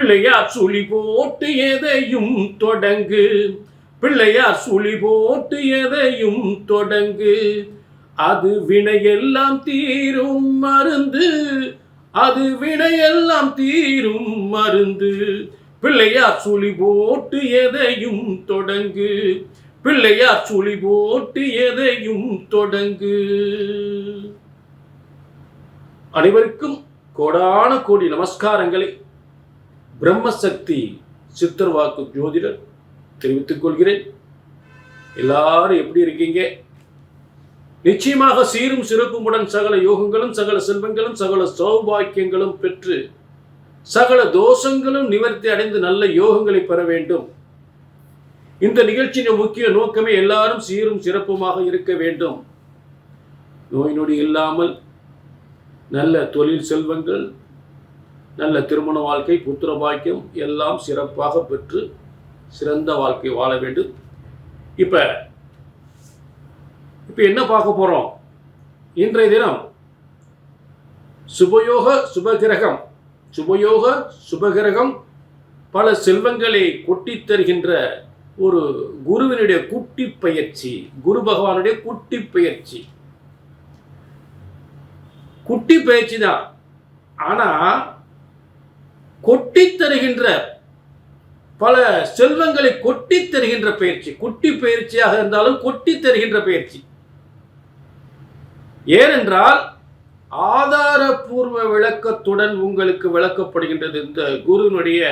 பிள்ளையார் சுழி போட்டு எதையும் தொடங்கு. பிள்ளையார் சுழி போட்டு எதையும் தொடங்கு. அது வினையெல்லாம் தீரும் மருந்து. அது வினையெல்லாம் தீரும் மருந்து. பிள்ளையார் சுழி போட்டு எதையும் தொடங்கு. பிள்ளையார் சுழி போட்டு எதையும் தொடங்கு. அனைவருக்கும் கோடான கோடி நமஸ்காரங்களை பிரம்மசக்தி சித்தர் வாக்கு ஜோதிடர் தெரிவித்துக் கொள்கிறேன். எல்லாரும் எப்படி இருக்கீங்க? நிச்சயமாக சீரும் சிறப்புமுடன் சகல யோகங்களும் சகல செல்வங்களும் சகல சௌபாக்கியங்களும் பெற்று சகல தோஷங்களும் நிவர்த்தி அடைந்து நல்ல யோகங்களை பெற வேண்டும். இந்த நிகழ்ச்சியின் முக்கிய நோக்கமே எல்லாரும் சீரும் சிறப்புமாக இருக்க வேண்டும். நோய் நொடி இல்லாமல் நல்ல தொழில் செல்வங்கள் நல்ல திருமண வாழ்க்கை புத்திர பாக்கியம் எல்லாம் சிறப்பாக பெற்று சிறந்த வாழ்க்கை வாழ வேண்டும். இப்போ இப்போ என்ன பார்க்க போகிறோம் இன்றைய தினம் சுபயோக சுபகிரகம் சுபயோக சுபகிரகம் பல செல்வங்களை கொட்டித் தருகின்ற ஒரு குருவினுடைய குட்டி பயிற்சி குரு பகவானுடைய குட்டி பயிற்சி. குட்டி பயிற்சி தான். ஆனால் கொட்டித் தருகின்ற பல செல்வங்களை கொட்டி தருகின்ற பயிற்சி. குட்டி பயிற்சியாக இருந்தாலும் கொட்டி தருகின்ற பயிற்சி. ஏனென்றால் ஆதாரபூர்வ விளக்கத்துடன் உங்களுக்கு விளக்கப்படுகின்றது இந்த குருவினுடைய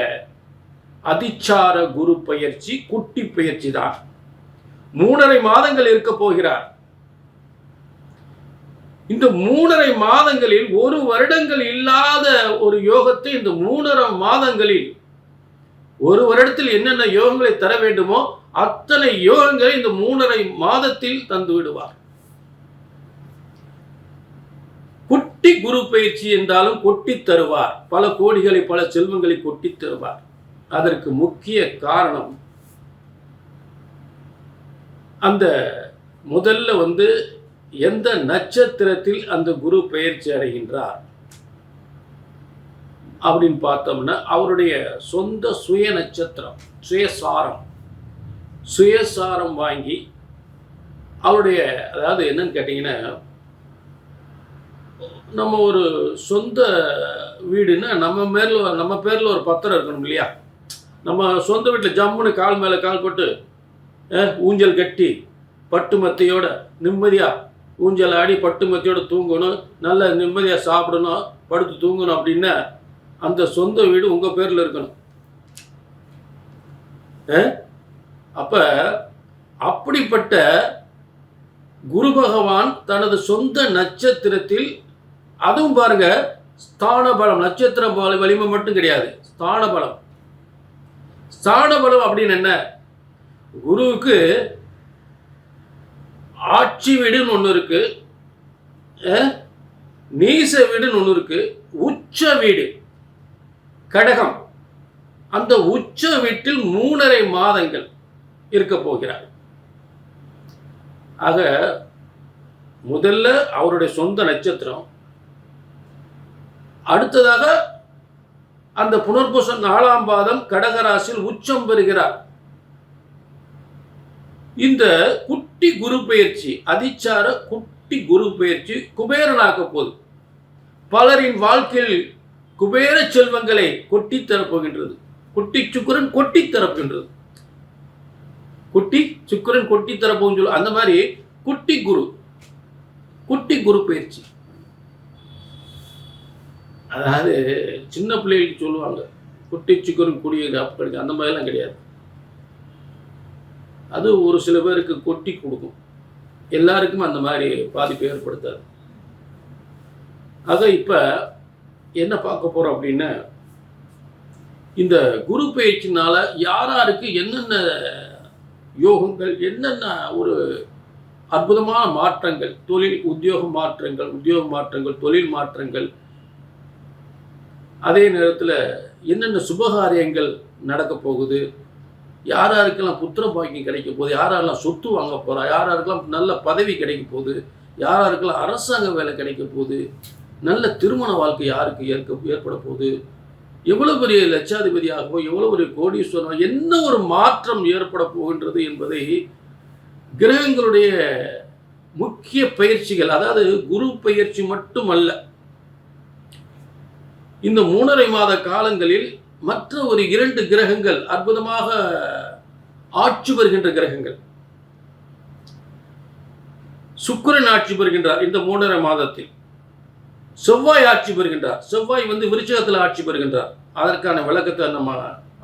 அதிச்சார குரு பயிற்சி குட்டி பயிற்சி தான். மூணரை மாதங்கள் இருக்க போகிறார். இந்த மூணரை மாதங்களில் ஒரு வருடங்கள் இல்லாத ஒரு யோகத்தை இந்த மூணரை மாதங்களில் ஒரு வருடத்தில் என்னென்ன யோகங்களை தர வேண்டுமோ அத்தனை யோகங்களை இந்த மூணரை மாதத்தில் தந்து விடுவார். குட்டி குரு பயிற்சி என்றாலும் கொட்டி தருவார். பல கோடிகளை பல செல்வங்களை கொட்டி தருவார். அதற்கு முக்கிய காரணம் அந்த முதல்ல வந்து எந்த நட்சத்திரத்தில் அந்த குரு பெயர்ச்சி அடைகின்றார் அப்படின்னு பார்த்தோம்னா அவருடைய சொந்த சுய நட்சத்திரம் சுயசாரம் சுயசாரம் வாங்கி அவருடைய அதாவது என்னன்னு கேட்டிங்கன்னா நம்ம ஒரு சொந்த வீடுன்னா நம்ம மேல நம்ம பேரில் ஒரு பத்திரம் இருக்கணும் இல்லையா? நம்ம சொந்த வீட்டில் ஜம்முன்னு கால் மேலே கால் போட்டு ஊஞ்சல் கட்டி பட்டு மத்தையோட நிம்மதியாக ஊஞ்சல் ஆடி பட்டு மத்தியோடு தூங்கணும் நல்ல நிம்மதியாக சாப்பிடணும் படுத்து தூங்கணும் அப்படின்னா அந்த சொந்த வீடு உங்கள் பேரில் இருக்கணும். அப்போ அப்படிப்பட்ட குரு பகவான் தனது சொந்த நட்சத்திரத்தில் அதுவும் பாருங்க ஸ்தான பலம் நட்சத்திர பல- வலிமை மட்டும் கிடையாது ஸ்தான பலம் ஸ்தான பலம் அப்படின்னு என்ன? குருவுக்கு ஆட்சி வீடுன்னு ஒன்று இருக்கு. நீச வீடுன்னு ஒன்று இருக்கு. உச்ச வீடு. கடகம். அந்த உச்ச வீட்டில் மூணரை மாதங்கள் இருக்க போகிறார். ஆக முதல்ல அவருடைய சொந்த நட்சத்திரம். அடுத்ததாக அந்த புனர்பூசம் நாலாம் பாதம் கடகராசியில் உச்சம் பெறுகிறார். இந்த குட்டி குரு பயிற்சி அதிச்சார குட்டி குரு பயிற்சி குபேரனாக்க போகுது பலரின் வாழ்க்கையில் குபேர செல்வங்களை கொட்டி தரப்போகின்றது குட்டி சுக்கரன் கொட்டி தரப்போகின்றது குட்டி சுக்கிரன் கொட்டி தரப்போன்னு சொல்லு அந்த மாதிரி குட்டி குரு குட்டி குரு பயிற்சி. அதாவது சின்ன பிள்ளைகளுக்கு சொல்லுவாங்க குட்டி சுக்கரன் குடிய அப்படி அந்த மாதிரிலாம் கிடையாது. அது ஒரு சில பேருக்கு கொட்டி கொடுக்கும். எல்லாருக்கும் அந்த மாதிரி பாதிப்பு ஏற்படுத்தாது. அதை இப்போ என்ன பார்க்க போகிறோம் அப்படின்னா இந்த குரு பயிற்சினால யார் யாருக்கு என்னென்ன யோகங்கள் என்னென்ன ஒரு அற்புதமான மாற்றங்கள் தொழில் உத்தியோக மாற்றங்கள் உத்தியோக மாற்றங்கள் தொழில் மாற்றங்கள் அதே நேரத்தில் என்னென்ன சுபகாரியங்கள் நடக்க போகுது யார் யாருக்கெல்லாம் புத்திர பாக்கியம் கிடைக்க போகுது யார் யாரெல்லாம் சொத்து வாங்க போகிறா யார் யாருக்கெல்லாம் நல்ல பதவி கிடைக்க போகுது யார் யாருக்கெல்லாம் அரசாங்க வேலை கிடைக்க போகுது நல்ல திருமண வாழ்க்கை யாருக்கு ஏற்க ஏற்பட போகுது எவ்வளோ பெரிய லட்சாதிபதியாகவோ எவ்வளோ பெரிய கோடீஸ்வரன் என்ன ஒரு மாற்றம் ஏற்பட போகின்றது என்பதை கிரகங்களுடைய முக்கிய பயிற்சிகள் அதாவது குரு பயிற்சி மட்டுமல்ல இந்த மூணரை மாத காலங்களில் மற்ற ஒரு இரண்டு கிரகங்கள் அற்புதமாக ஆட்சி வருகின்ற கிரகங்கள். சுக்கிரன் ஆட்சி பெறுகின்றார் இந்த மூன்றரை மாதத்தில். செவ்வாய் ஆட்சி பெறுகின்றார் செவ்வாய் வந்து விருச்சகத்தில் ஆட்சி பெறுகின்றார் அதற்கான விளக்கத்தை நம்ம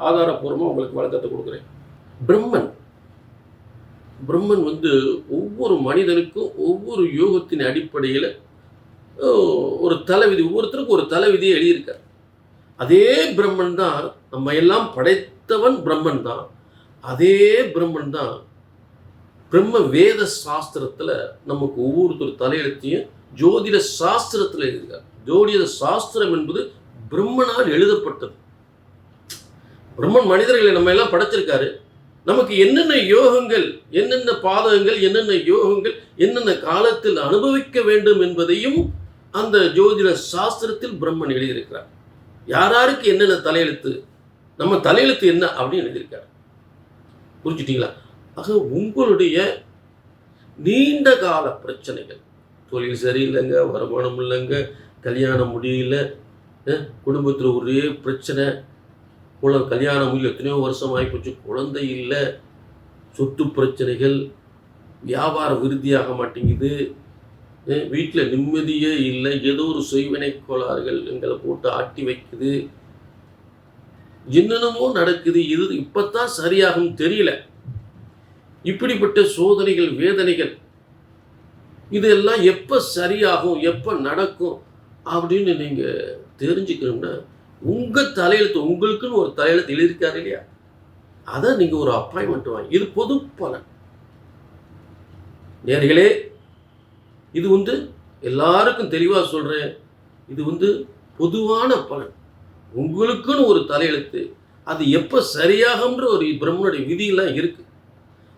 ஆதாரப்பூர்வமாக உங்களுக்கு விளக்கத்தை கொடுக்குறேன். பிரம்மன். பிரம்மன் வந்து ஒவ்வொரு மனிதனுக்கும் ஒவ்வொரு யோகத்தின் அடிப்படையில் ஒரு தலைவிதி ஒவ்வொருத்தருக்கும் ஒரு தலைவிதியை எழுதியிருக்கார். அதே பிரம்மன் தான் நம்ம எல்லாம் படைத்தவன் பிரம்மன் தான். அதே பிரம்மன் தான் பிரம்ம வேத சாஸ்திரத்தில் நமக்கு ஒவ்வொருத்தர் தலையெழுத்தையும் ஜோதிட சாஸ்திரத்தில் எழுதியிருக்கார். ஜோதிட சாஸ்திரம் என்பது பிரம்மனால் எழுதப்பட்டது. பிரம்மன் மனிதர்களை நம்ம எல்லாம் படைச்சிருக்காரு. நமக்கு என்னென்ன யோகங்கள் என்னென்ன பாதகங்கள் என்னென்ன யோகங்கள் என்னென்ன காலத்தில் அனுபவிக்க வேண்டும் என்பதையும் அந்த ஜோதிட சாஸ்திரத்தில் பிரம்மன் எழுதியிருக்கிறார். யாராருக்கு என்னென்ன தலையெழுத்து நம்ம தலையெழுத்து என்ன அப்படின்னு எழுதியிருக்கார். புரிஞ்சுட்டீங்களா? ஆக உங்களுடைய நீண்ட கால பிரச்சனைகள். தொழில் சரியில்லைங்க வருமானம் இல்லைங்க கல்யாணம் முடியல குடும்பத்தில் ஒரே பிரச்சனை. குழ கல்யாணம் முடியல எத்தனையோ வருஷம் ஆகிப்போச்சு குழந்தை இல்லை சொத்து பிரச்சனைகள் வியாபாரம் விருத்தியாக மாட்டேங்குது. வீட்டில் நிம்மதியே இல்லை ஏதோ ஒரு செய்வினை கோளாறுகள் எங்களை போட்டு ஆட்டி வைக்குது. என்னென்னமோ நடக்குது இது இப்பத்தான் சரியாகும் தெரியல. இப்படிப்பட்ட சோதனைகள் வேதனைகள் இதெல்லாம் எப்போ சரியாகும் எப்போ நடக்கும் அப்படின்னு நீங்கள் தெரிஞ்சுக்கணும்னா உங்கள் தலையெழுத்து உங்களுக்குன்னு ஒரு தலையெழுத்து எழுதியிருக்காரு இல்லையா? அதை நீங்கள் ஒரு அப்பாயின்மெண்ட் வாங்கி இது பொது பலன். நேர்களே இது வந்து எல்லாருக்கும் தெளிவாக சொல்கிறேன் இது வந்து பொதுவான பலன். உங்களுக்குன்னு ஒரு தலையெழுத்து. அது எப்போ சரியாகன்ற ஒரு பிரம்மனுடைய விதியெல்லாம் இருக்குது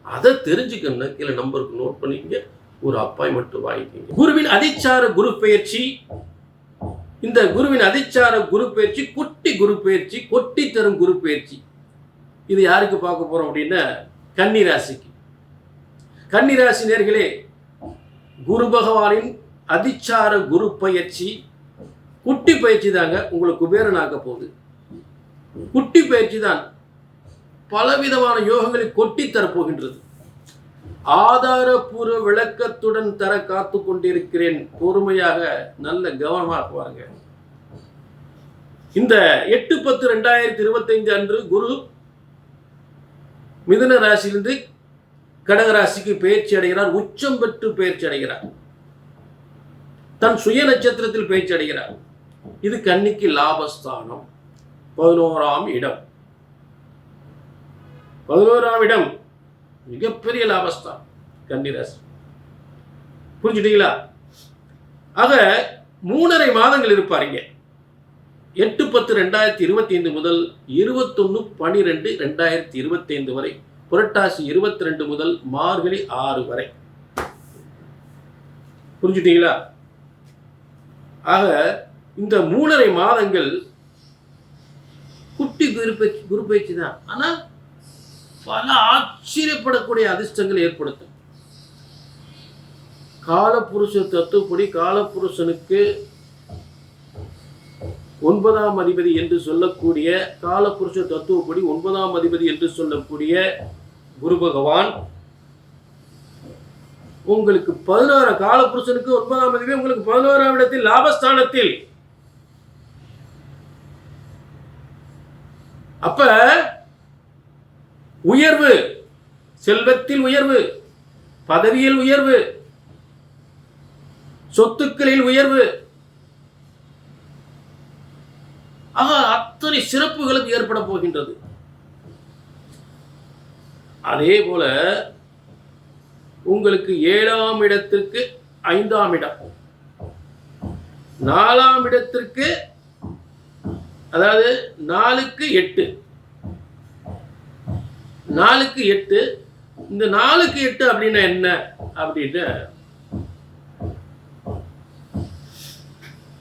அதை தெரிஞ்சுக்கணும்னா கீழே நம்பருக்கு நோட் பண்ணிக்கங்க. ஒரு அப்பாயின்மெண்ட் வாங்கிக்கோங்க. குருவின் அதிச்சார குரு பயிற்சி இந்த குருவின் அதிச்சார குரு பயிற்சி குட்டி குரு பயிற்சி கொட்டி தரும் குரு பயிற்சி இது யாருக்கு பார்க்க போகிறோம் அப்படின்னா கன்னிராசிக்கு கன்னிராசி நேர்களே குரு பகவானின் அதிச்சார குரு பயிற்சி குட்டி பயிற்சி தாங்க உங்களுக்கு குபேரனாக்க போகுது. குட்டி பயிற்சி தான் பலவிதமான யோகங்களை கொட்டி தரப்போகின்றது. ஆதாரபூர்வ விளக்கத்துடன் தர காத்து கொண்டிருக்கிறேன். பொறுமையாக நல்ல கவனமாக வாங்க இந்த எட்டு பத்து ரெண்டாயிரத்தி இருபத்தைந்து அன்று குரு மிதுன ராசியிலிருந்து கடக ராசிக்கு பயிற்சி அடைகிறார். உச்சம் பெற்று பயிற்சி அடைகிறார். தன் சுய நட்சத்திரத்தில் பயிற்சி அடைகிறார். இது கன்னிக்கு லாபஸ்தானம். பதினோராம் இடம். பதினோராம் இடம். மிகப்பெரிய லாபஸ்தான் கன்னிராசி புரிஞ்சுட்டீங்களா? ஆக மூணரை மாதங்கள் இருப்பாருங்க. எட்டு பத்து ரெண்டாயிரத்தி இருபத்தி ஐந்து முதல் இருபத்தொன்னு பனிரெண்டு ரெண்டாயிரத்தி இருபத்தி ஐந்து வரை. புரட்டாசி இருபத்தி ரெண்டு முதல் மார்கழி ஆறு வரை. புரிஞ்சுட்டீங்களா? ஆக இந்த மூணரை மாதங்கள் குட்டி குரு பயிற்சி குரு பயிற்சி தான். ஆனால் பல ஆச்சரியப்படக்கூடிய அதிர்ஷ்டங்கள் ஏற்படுத்தும். காலப்புருஷ தத்துவப்படி காலப்புருஷனுக்கு ஒன்பதாம் அதிபதி என்று சொல்லக்கூடிய காலப்புருஷ தத்துவப்படி ஒன்பதாம் அதிபதி என்று சொல்லக்கூடிய குரு பகவான் உங்களுக்கு பதினோரா காலப்புருஷனுக்கு ஒன்பதாம் அதிபதி உங்களுக்கு பதினோராம் இடத்தில் லாபஸ்தானத்தில் அப்ப உயர்வு செல்வத்தில் உயர்வு பதவியில் உயர்வு சொத்துக்களில் உயர்வு. ஆக அத்தனை சிறப்புகளும் ஏற்பட போகின்றது. அதே போல உங்களுக்கு ஏழாம் இடத்திற்கு ஐந்தாம் இடம் நாலாம் இடத்திற்கு அதாவது நாலுக்கு எட்டு. நாலுக்கு எட்டு. இந்த நாலுக்கு எட்டு அப்படின்னா என்ன? அப்படின்னு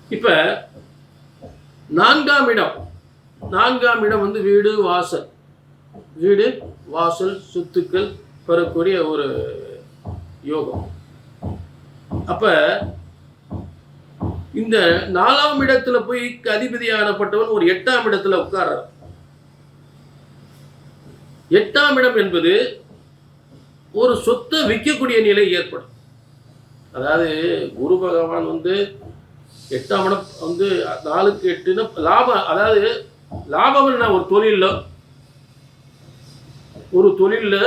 இப்ப நான்காம் இடம். நான்காம் இடம் வந்து வீடு வாசல். வீடு வாசல் சொத்துக்கள் பெறக்கூடிய ஒரு யோகம். அப்ப இந்த நாலாம் இடத்துல போய் அதிபதியானப்பட்டவன் ஒரு எட்டாம் இடத்துல உட்கார்றார் எட்டாம் இடம் என்பது ஒரு சொத்தை விற்கக்கூடிய நிலை ஏற்படும். அதாவது குரு பகவான் வந்து எட்டாம் இடம் வந்து நாலுக்கு எட்டுன்னு லாபம் அதாவது லாபம் என்ன ஒரு தொழிலில் ஒரு தொழிலில்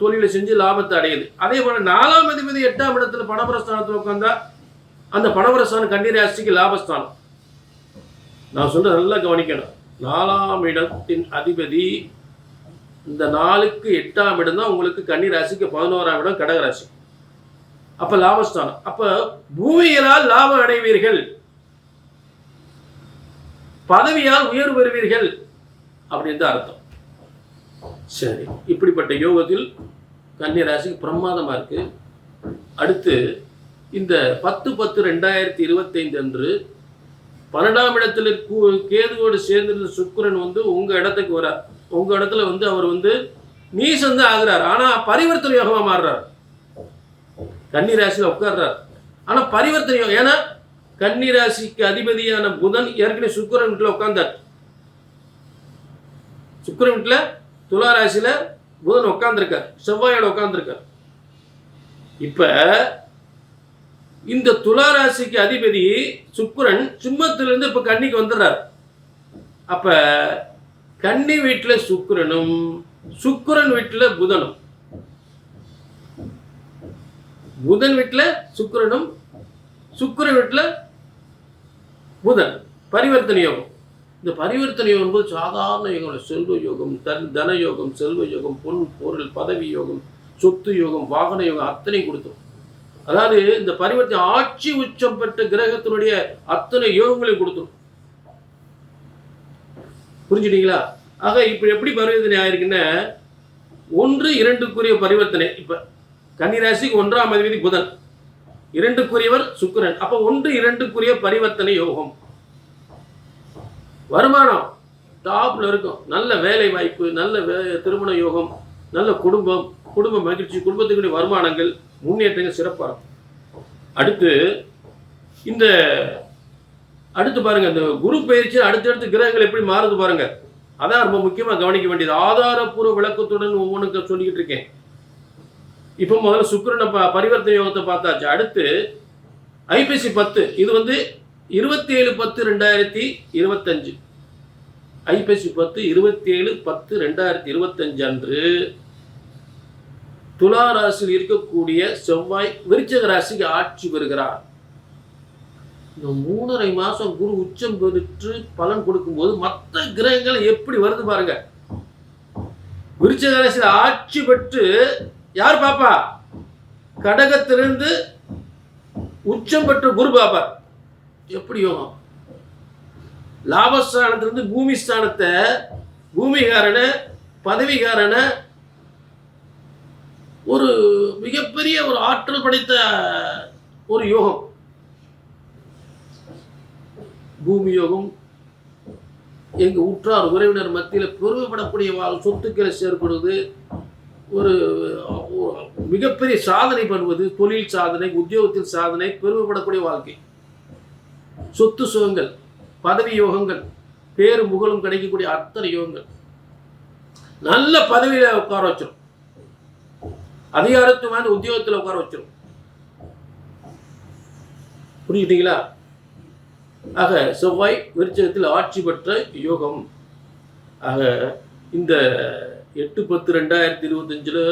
தொழிலை செஞ்சு லாபத்தை அடையுது. அதே போல் நாலாம் அதிபதி எட்டாம் இடத்துல பணபரஸ்தானத்தில் உட்காந்தா அந்த பணபரஸ்தானம் கன்னிராசிக்கு லாபஸ்தானம். நான் சொல்றது நல்லா கவனிக்கணும். நாலாம் இடத்தின் அதிபதி இந்த நாலுக்கு எட்டாம் இடம் தான் உங்களுக்கு கன்னிராசிக்கு பதினோராம் இடம் கடகராசி. அப்ப லாபஸ்தானம். அப்ப பூமியினால் லாபம் அடைவீர்கள். பதவியால் உயர்வு பெறுவீர்கள் அப்படின்னு தான் அர்த்தம். சரி இப்படிப்பட்ட யோகத்தில் கன்னி ராசிக்கு பிரமாதமா இருக்கு. அடுத்து இந்த பத்து பத்து ரெண்டாயிரத்தி இருபத்தைந்து அன்று பன்னெண்டாம் இடத்துல கேதுவோடு சேர்ந்திருந்த சுக்கரன் வந்து உங்க இடத்துக்கு வரார் உங்க இடத்துல வந்து அவர் வந்து நீசம் தான் ஆகுறார். ஆனா பரிவர்த்தனை யோகமாக மாறுறார். கன்னி ராசியில உட்கார்றார். ஆனா பரிவர்த்தனை யோகம் ஏன்னா கன்னி ராசிக்கு அதிபதியான புதன் ஏற்கனவே சுக்கரன் வீட்டுல உட்கார்ந்தார். சுக்கரன் வீட்டுல துலா ராசியில் புதன் உட்காந்துருக்கார் செவ்வாயோட உட்காந்துருக்கார் இப்ப இந்த துளாராசிக்கு அதிபதி சுக்கிரன் சிம்மத்திலிருந்து இப்ப கன்னிக்கு வந்துடுறார். அப்ப கன்னி வீட்டுல சுக்கிரனும் சுக்கிரன் வீட்டுல புதனும். புதன் வீட்டுல சுக்கரனும் சுக்கிரன் வீட்டுல புதன். பரிவர்த்தனை யோகம். இந்த பரிவர்த்தனை யோகம் என்பது சாதாரண யோகம் செல்வ யோகம் தன் தன யோகம் செல்வ யோகம் பொன் பொருள் பதவி யோகம் சொத்து யோகம் வாகன யோகம் அத்தனை கொடுத்தோம். அதாவது இந்த பரிவர்த்தனை ஆட்சி உச்சம் பெற்ற கிரகத்தினுடைய அத்தனை யோகங்களையும் கொடுத்துரும். புரிஞ்சுட்டீங்களா? ஆக இப்ப எப்படி பரிவர்த்தனை ஆயிருக்குன்னா ஒன்று இரண்டுக்குரிய பரிவர்த்தனை. இப்ப கன்னிராசிக்கு ஒன்றாம் அதிபதி புதன். இரண்டுக்குரியவர் சுக்கரன். அப்போ ஒன்று இரண்டுக்குரிய பரிவர்த்தனை யோகம். வருமானம் டாப்ல இருக்கும். நல்ல வேலை வாய்ப்பு நல்ல திருமண யோகம் நல்ல குடும்பம் குடும்ப மகிழ்ச்சி குடும்பத்துக்குரிய வருமானங்கள் முன்னேற்றங்கள் சிறப்பாக இருக்கும். அடுத்து இந்த அடுத்து பாருங்க இந்த குரு பயிற்சி அடுத்தடுத்து கிரகங்கள் எப்படி மாறுது பாருங்க. அதான் ரொம்ப முக்கியமாக கவனிக்க வேண்டியது. ஆதாரப்பூர்வ விளக்கத்துடன் ஒவ்வொன்றுக்கு சொல்லிக்கிட்டு இருக்கேன். இப்போ முதல்ல சுக்கரனை ப- பரிவர்த்தனை யோகத்தை பார்த்தாச்சு. அடுத்து ஐபிசி பத்து. இது வந்து இருபத்தி ஏழு பத்து ரெண்டாயிரத்தி இருபத்தஞ்சு. ஐபிசி பத்து இருபத்தி ஏழு பத்து ரெண்டாயிரத்தி இருபத்தஞ்சு அன்று துலா ராசியில் இருக்கக்கூடிய செவ்வாய் விருச்சக ராசிக்கு ஆட்சி பெறுகிறார். இந்த மூணரை மாசம் குரு உச்சம் பெற்று பலன் கொடுக்கும்போது மற்ற கிரகங்கள் எப்படி வருது பாருங்க. விருச்சக ராசியில் ஆட்சி பெற்று யார் பாப்பா? கடகத்திலிருந்து உச்சம் பெற்ற குரு பாப்பா. எப்படி யோகம்? லாபஸ்தானத்திலிருந்து பூமி ஸ்தானத்தை பூமிகாரனை பதவிகாரனை ஒரு மிகப்பெரிய ஒரு ஆற்றல் படைத்த ஒரு யோகம். பூமி யோகம். எங்கள் உற்றார் உறவினர் மத்தியில் பெருமைப்படக்கூடிய வாழ் சொத்துக்களை சேர்க்கிறது ஒரு மிகப்பெரிய சாதனை பண்ணுவது தொழில் சாதனை உத்தியோகத்தில் சாதனை பெருமைப்படக்கூடிய வாழ்க்கை. சொத்து சுகங்கள் பதவி யோகங்கள் பேரும் புகழும் கிடைக்கக்கூடிய அத்தனை யோகங்கள். நல்ல பதவியில் உட்கார வச்சிடும் அதிகாரத்துவமான உத்தியோகத்தில் உட்கார வச்சிடும் புரியுதுங்களா? ஆக செவ்வாய் விருச்சகத்தில் ஆட்சி பெற்ற யோகம். ஆக இந்த எட்டு பத்து ரெண்டாயிரத்தி இருபத்தஞ்சில்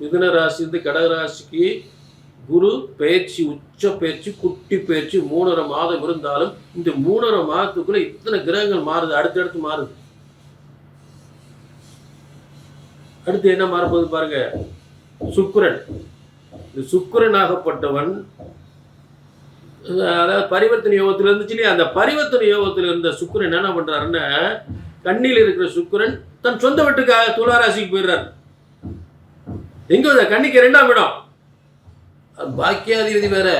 மிதுன ராசியிலிருந்து கடகராசிக்கு குரு பயிற்சி உச்ச பயிற்சி குட்டி பயிற்சி மூணரை மாதம் இருந்தாலும் இந்த மூணரை மாதத்துக்குள்ள இத்தனை கிரகங்கள் மாறுது அடுத்தடுத்து மாறுது. அடுத்து என்ன மாறப்போகுது பாருங்க. சுக்குரன். இந்த ஆகப்பட்டவன் அதாவது பரிவர்த்தனை யோகத்தில் இருந்துச்சு இல்லையா? அந்த பரிவர்த்தனை யோகத்தில் இருந்த சுக்கிரன் என்ன பண்ணுறாருன்னா கண்ணில் இருக்கிற சுக்குரன் தன் சொந்த வீட்டுக்காக துளாராசிக்கு போயிடுறாரு. எங்க வருது? கன்னிக்கு இரண்டாம் இடம். பாக்கியாதிபதி வேற.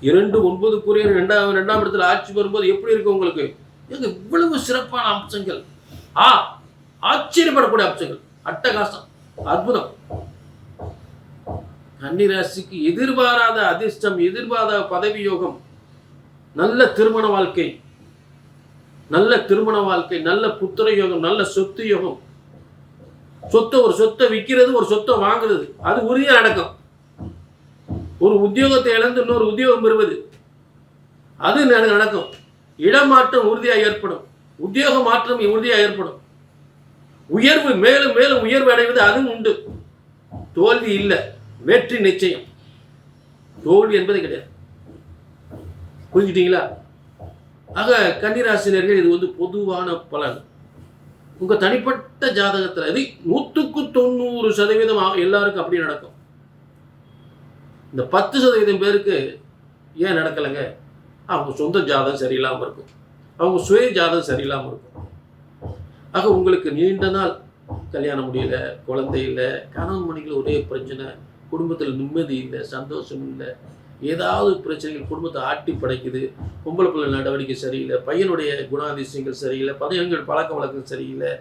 இரண்டு ஒன்பதுக்குரிய ரெண்டாம் ரெண்டாம் இடத்துல ஆட்சி வரும்போது எப்படி இருக்கு உங்களுக்கு? இவ்வளவு சிறப்பான அம்சங்கள். ஆ ஆச்சரியப்படக்கூடிய அம்சங்கள். அட்டகாசம். அற்புதம். கன்னிராசிக்கு எதிர்பாராத அதிர்ஷ்டம் எதிர்பாராத பதவி யோகம் நல்ல திருமண வாழ்க்கை நல்ல திருமண வாழ்க்கை நல்ல புத்திர யோகம் நல்ல சொத்து யோகம். சொத்தை ஒரு சொத்தை விற்கிறது ஒரு சொத்தை வாங்குறது அது உரிய நடக்கும் ஒரு உத்தியோகத்தை இழந்து இன்னொரு உத்தியோகம் பெறுவது அது நடக்கும். இடமாற்றம் உறுதியாக ஏற்படும். உத்தியோக மாற்றம் உறுதியாக ஏற்படும். உயர்வு மேலும் மேலும் உயர்வு அடைவது அதுவும் உண்டு. தோல்வி இல்லை வெற்றி நிச்சயம். தோல்வி என்பது கிடையாது. புரிஞ்சுட்டீங்களா ஆக கன்னிராசினியர்கள் இது வந்து பொதுவான பலன். உங்க தனிப்பட்ட ஜாதகத்தில் இது நூற்றுக்கு தொண்ணூறு சதவீதம் எல்லாருக்கும் அப்படி நடக்கும். இந்த பத்து சதவீதம் பேருக்கு ஏன் நடக்கலைங்க? அவங்க சொந்த ஜாதகம் சரியில்லாமல் இருக்கும். அவங்க சுய ஜாதகம் சரியில்லாமல் இருக்கும். ஆக உங்களுக்கு நீண்ட நாள் கல்யாணம் முடியல குழந்தை இல்லை கணவன் மணிகள் ஒரே பிரச்சனை குடும்பத்தில் நிம்மதி இல்லை சந்தோஷம் இல்லை. ஏதாவது பிரச்சனைகள் குடும்பத்தை ஆட்டி படைக்குது. பொம்பளை பிள்ளை நடவடிக்கை சரியில்லை பையனுடைய குணாதிசயங்கள் சரியில்லை பையன்கள் பழக்க வழக்கம் சரியில்லை.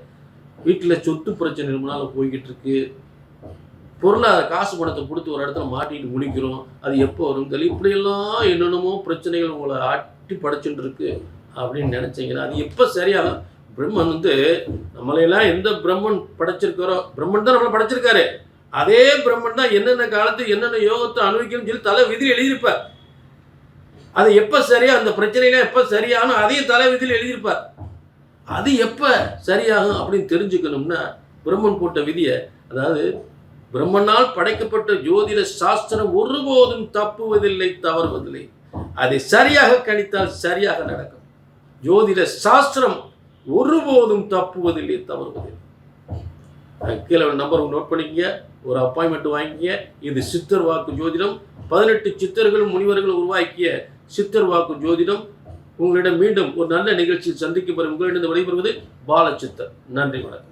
வீட்டில் சொத்து பிரச்சனை முன்னால் போய்கிட்டு இருக்கு. பொருளாதார காசு பணத்தை கொடுத்து ஒரு இடத்துல மாட்டிட்டு முழிக்கிறோம். அது எப்போ வரும்? தெரியல. இப்படியெல்லாம் என்னென்னமோ பிரச்சனைகள் உங்களை ஆட்டி படைச்சுட்டு இருக்கு அப்படின்னு நினச்சிங்கன்னா அது எப்போ சரியாகும்? பிரம்மன் வந்து நம்மளையெல்லாம் எந்த பிரம்மன் படைச்சிருக்காரோ பிரம்மன் தான் நம்மளை படைச்சிருக்காரு. அதே பிரம்மன் தான் என்னென்ன காலத்து என்னென்ன யோகத்தை அனுபவிக்கணும்னு சொல்லி தலை விதியில் எழுதியிருப்பார். அது எப்போ சரியா அந்த பிரச்சனையெல்லாம் எப்போ சரியானோ அதையும் தலை விதியில் எழுதியிருப்பார். அது எப்போ சரியாகும் அப்படின்னு தெரிஞ்சுக்கணும்னா பிரம்மன் போட்ட விதியை அதாவது பிரம்மனால் படைக்கப்பட்ட ஜோதிட சாஸ்திரம் ஒருபோதும் தப்புவதில்லை தவறுவதில்லை. அதை சரியாக கணித்தால் சரியாக நடக்கும். ஜோதிட சாஸ்திரம் ஒருபோதும் தப்புவதில்லை தவறுவதில்லை. கீழே நம்பர் நோட் பண்ணிக்கங்க ஒரு அப்பாயின்மெண்ட் வாங்கிக்க இது சித்தர் வாக்கு ஜோதிடம். பதினெட்டு சித்தர்களும் முனிவர்களும் உருவாக்கிய சித்தர் வாக்கு ஜோதிடம். உங்களிடம் மீண்டும் ஒரு நல்ல நிகழ்ச்சியில் சந்திக்கும் வரை உங்களிடம் விடைபெறுவது பாலச்சித்தர் நன்றி வணக்கம்.